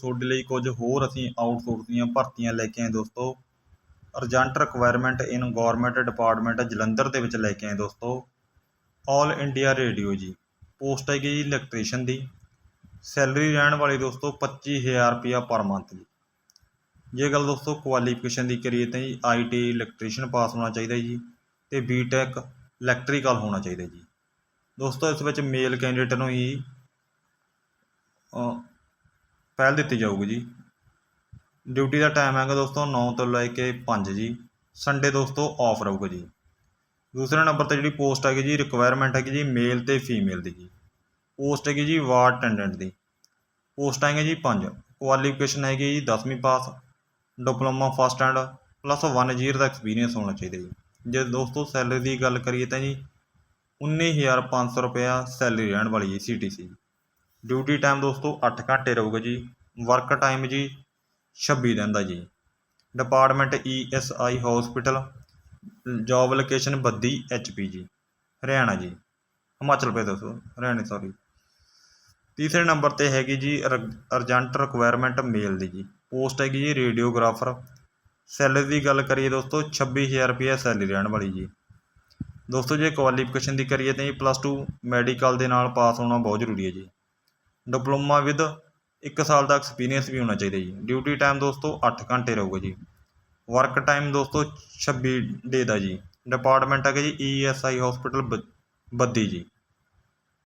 ਤੁਹਾਡੇ ਲਈ ਕੁਝ ਹੋਰ ਅਸੀਂ ਆਊਟਸੋਰਸ ਦੀਆਂ ਭਰਤੀਆਂ ਲੈ ਕੇ ਆਏ ਦੋਸਤੋ। Urgent requirement in government department Jalandhar ਦੇ ਵਿੱਚ ਲੈ ਕੇ ਆਏ ਦੋਸਤੋ। ਆਲ ਇੰਡੀਆ ਰੇਡੀਓ ਜੀ ਪੋਸਟ ਹੈਗੀ ਜੀ ਇਲੈਕਟ੍ਰੀਸ਼ੀਅਨ ਦੀ। ਸੈਲਰੀ ਰਹਿਣ ਵਾਲੀ ਦੋਸਤੋ 25000 ਰੁਪਿਆ ਪਰ ਮੰਥ ਦੀ ਜੇ। ਗੱਲ ਦੋਸਤੋ ਕੁਆਲੀਫਿਕੇਸ਼ਨ ਦੀ ਕਰੀਏ ਤਾਂ ਜੀ ਆਈਟੀ ਇਲੈਕਟ੍ਰੀਸ਼ੀਅਨ ਪਾਸ ਹੋਣਾ ਚਾਹੀਦਾ ਜੀ ਤੇ ਬੀਟੈਕ ਇਲੈਕਟ੍ਰੀਕਲ ਹੋਣਾ ਚਾਹੀਦਾ ਜੀ। ਦੋਸਤੋ ਇਸ ਵਿੱਚ ਮੇਲ ਕੈਂਡੀਡੇਟ ਨੂੰ ਹੀ ਪਹਿਲ ਦਿੱਤੀ ਜਾਊਗੀ ਜੀ। ਡਿਊਟੀ ਦਾ ਟਾਈਮ ਹੈਗਾ ਦੋਸਤੋ 9 ਤੋਂ ਲੈ ਕੇ 5 ਜੀ। ਸੰਡੇ ਦੋਸਤੋ ਆਫ ਰਹੂਗਾ ਜੀ। ਦੂਸਰੇ ਨੰਬਰ ਤੇ ਜਿਹੜੀ ਪੋਸਟ ਹੈਗੀ ਜੀ ਰਿਕੁਆਇਰਮੈਂਟ ਹੈਗੀ ਜੀ ਮੇਲ ਤੇ ਫੀਮੇਲ ਦੀ ਜੀ। ਪੋਸਟ ਹੈਗੀ ਜੀ ਵਾਰਡ ਅਟੈਂਡੈਂਟ ਦੀ। ਪੋਸਟ ਹੈਗੇ ਜੀ 5 ਕੁਆਲੀਫਿਕੇਸ਼ਨ ਹੈਗੀ ਜੀ 10ਵੀਂ pass diploma first and plus 1 year the experience ਹੋਣਾ ਚਾਹੀਦਾ ਜੀ। ਜੇ ਦੋਸਤੋ ਸੈਲਰੀ ਦੀ ਗੱਲ ਕਰੀਏ ਤਾਂ ਜੀ 19500 ਰੁਪਇਆ ਸੈਲਰੀ ਰਹਿਣ ਵਾਲੀ ਜੀ ਸੀਟੀਸੀ ਡਿਊਟੀ ਟਾਈਮ ਦੋਸਤੋ 8 ਘੰਟੇ ਰਹੂਗਾ ਜੀ। ਵਰਕ ਟਾਈਮ ਜੀ 26 ਦਿਨ ਦਾ ਜੀ। Department ESI hospital, job location Baddi HP ਜੀ, ਹਰਿਆਣਾ ਜੀ। ਹਿਮਾਚਲ ਪ੍ਰਦੇਸ਼ ਹਰਿਆਣਾ ਸੌਰੀ ਤੀਸਰੇ ਨੰਬਰ ਤੇ ਹੈਗੀ ਜੀ ਅਰਜੈਂਟ ਰਿਕੁਆਇਰਮੈਂਟ ਮੇਲ ਦੀ ਜੀ। ਪੋਸਟ ਹੈਗੀ ਜੀ ਰੇਡੀਓਗ੍ਰਾਫਰ। ਸੈਲਰੀ ਦੀ ਗੱਲ ਕਰੀਏ ਦੋਸਤੋ 26000 ਰੁਪਏ ਸੈਲਰੀ ਰਹਿਣ ਵਾਲੀ ਜੀ। ਦੋਸਤੋ, ਜੇ ਕੁਆਲੀਫਿਕੇਸ਼ਨ ਦੀ ਕਰੀਏ ਤਾਂ ਜੀ ਪਲੱਸ 2 ਮੈਡੀਕਲ ਦੇ ਨਾਲ ਪਾਸ ਹੋਣਾ ਬਹੁਤ ਜ਼ਰੂਰੀ ਹੈ ਜੀ। ਡਿਪਲੋਮਾ ਵਿਦ ਇੱਕ ਸਾਲ ਦਾ ਐਕਸਪੀਰੀਅੰਸ ਵੀ ਹੋਣਾ ਚਾਹੀਦਾ ਜੀ। ਡਿਊਟੀ ਟਾਈਮ ਦੋਸਤੋ 8 ਘੰਟੇ ਰਹੂਗਾ ਜੀ। ਵਰਕ ਟਾਈਮ ਦੋਸਤੋ 26 ਡੇ ਦਾ ਜੀ। ਡਿਪਾਰਟਮੈਂਟ ਹੈਗਾ ਜੀ ਈਐਸਆਈ ਹਸਪੀਟਲ ਬੱਦੀ ਜੀ।